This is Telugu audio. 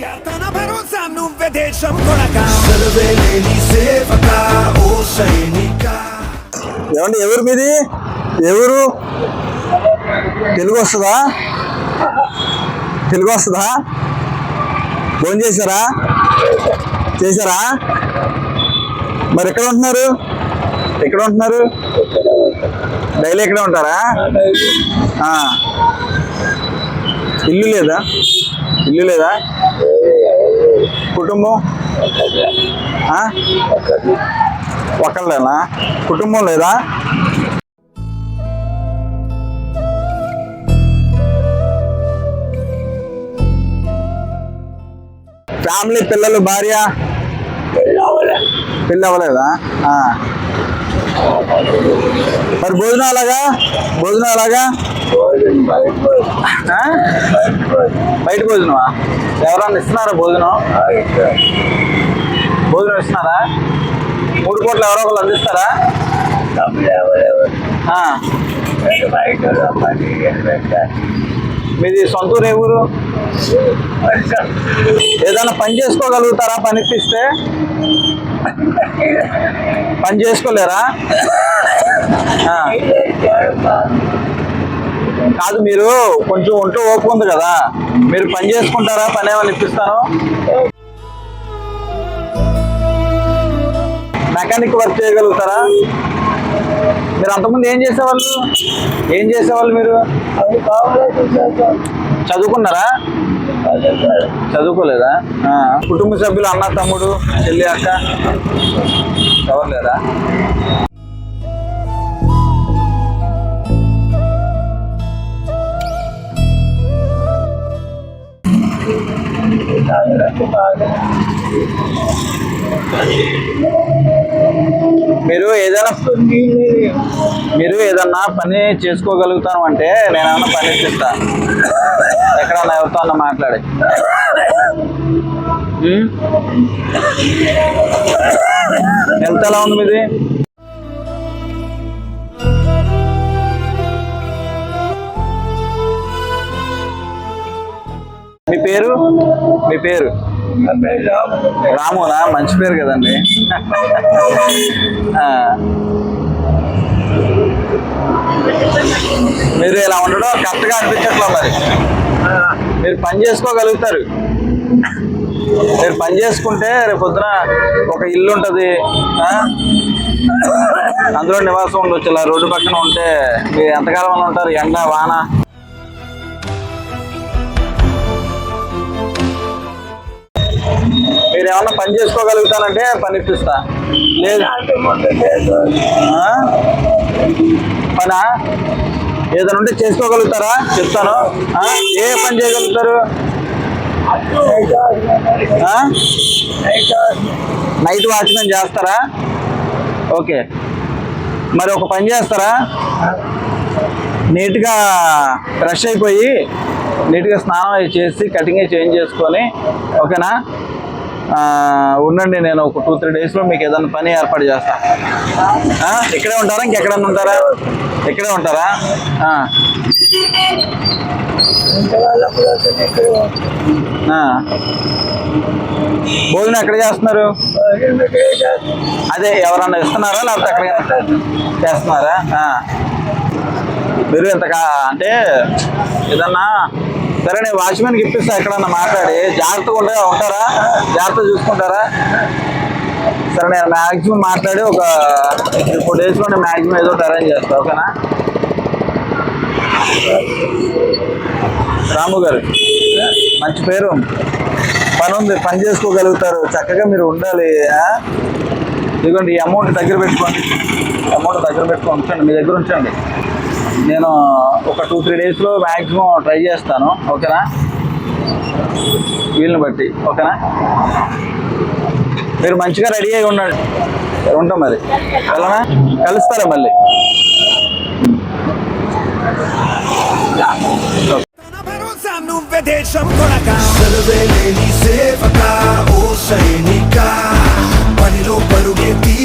తన భరోసా నువ్వే దేశం కొడక ఏమండి ఎవరు మీది? ఎవరు? తెలుగు వస్తుందా? తెలుగు వస్తుందా? ఫోన్ చేశారా? చేశారా? మరి ఎక్కడ ఉంటున్నారు? ఎక్కడ ఉంటున్నారు? డైలీ ఎక్కడే ఉంటారా? ఆ. ఇల్లు లేదా? ఇల్లు లేదా? కుటుంబం? ఆ? ఒక్కళ్ళేనా కుటుంబం లేదా? ఫ్యామిలీ పిల్లలు భార్య? పెళ్ళి అవ్వలేదా. మరి భోజనం అలాగా భోజనం అలాగా బయట భోజనమా? ఎవరన్నా ఇస్తున్నారా భోజనం? భోజనం ఇస్తున్నారా? మూడు కోట్లు ఎవరో ఒకళ్ళు అందిస్తారా? మీది సొంత ఊరు ఏ ఊరు? ఏదైనా పని చేసుకోగలుగుతారా? పని ఇప్పిస్తే? పని చేసుకోలేరా. కాదు మీరు కొంచెం ఒంట్లో ఓపిక ఉంది కదా. మీరు పని చేసుకుంటారా? పని ఏమైనా ఇప్పిస్తాను మెకానిక్ వర్క్ చేయగలుగుతారా? మీరు అంతకుముందు ఏం చేసేవాళ్ళు? ఏం చేసేవాళ్ళు మీరు? చదువుకున్నారా? చదువుకోలేదా ఆ. కుటుంబ సభ్యులు అన్న తమ్ముడు చెల్లి అక్క ఎవరు లేరా మీరు ఏదైనా మీరు ఏదన్నా పని చేసుకోగలుగుతాను అంటే నేను పని ఇప్పిస్తా ఎక్కడన్నా ఎవరితో అన్న మాట్లాడి. ఎంత హెల్త్ ఎలా ఉంది మీది? మీ పేరు? మీ పేరు? రామునా? మంచి పేరు కదండి. మీరు ఇలా ఉండడం కరెక్ట్గా అనిపించట్లా మరి. మీరు పని చేసుకోగలుగుతారు. మీరు పని చేసుకుంటే రేపు పొద్దున ఒక ఇల్లు ఉంటుంది. అందులో నివాసం ఉండొచ్చు. ఇలా రోడ్డు పక్కన ఉంటే మీరు ఎంతకాలం ఉంటారు? ఎండ వాన? ఏమన్నా పని చేసుకోగలుగుతానంటే పని ఇప్పిస్తా లేదు పనా? ఏదైనా ఉంటే చేసుకోగలుగుతారా? చెప్తాను. ఏ పని చేయగలుగుతారు? నైట్ వాచ్మెన్ చేస్తారా? ఓకే. మరి ఒక పని చేస్తారా? నీట్గా ఫ్రెష్ అయిపోయి నీట్గా స్నానం చేసి కటింగ్ చేంజ్ చేసుకొని ఓకేనా? ఉండండి నేను ఒక టూ త్రీ డేస్లో మీకు ఏదైనా పని ఏర్పాటు చేస్తాను ఇక్కడే ఉంటారా? ఇంకెక్కడన్నా ఉంటారా? ఇక్కడే ఉంటారా? భోజనం ఎక్కడ చేస్తున్నారు? అదే ఎవరన్నా ఇస్తున్నారా? లేకపోతే ఎక్కడ చేస్తున్నారా? మీరు ఇంతగా అంటే ఏదన్నా సరే నేను వాచ్మెన్ ఇప్పిస్తా ఎక్కడన్నా మాట్లాడి. జాగ్రత్తగా ఉండే ఉంటారా? జాగ్రత్త చూసుకుంటారా? సరే నేను మ్యాక్సిమం మాట్లాడి ఒక త్రీ ఫోర్ డేస్లో నేను మ్యాక్సిమం ఏదో అరేంజ్ చేస్తా ఓకేనా? రాము గారు మంచి పేరు. పని ఉంది పని చేసుకోగలుగుతారు. చక్కగా మీరు ఉండాలి ఇదిగోండి ఈ అమౌంట్ దగ్గర పెట్టుకోండి. అమౌంట్ దగ్గర పెట్టుకోండి ఉంచండి మీ దగ్గర ఉంచండి. నేను ఒక టూ త్రీ డేస్లో మ్యాక్సిమం ట్రై చేస్తాను ఓకేనా? వీళ్ళని బట్టి ఓకేనా? మీరు మంచిగా రెడీ అయి ఉండండి. ఉంటాం మరి. వెళ్ళనా? కలుస్తారా మళ్ళీ? తన భరోసా నువ్వే దేశం కొడక సేవక ఓ సైనిక పనిలో పరుగెత్తి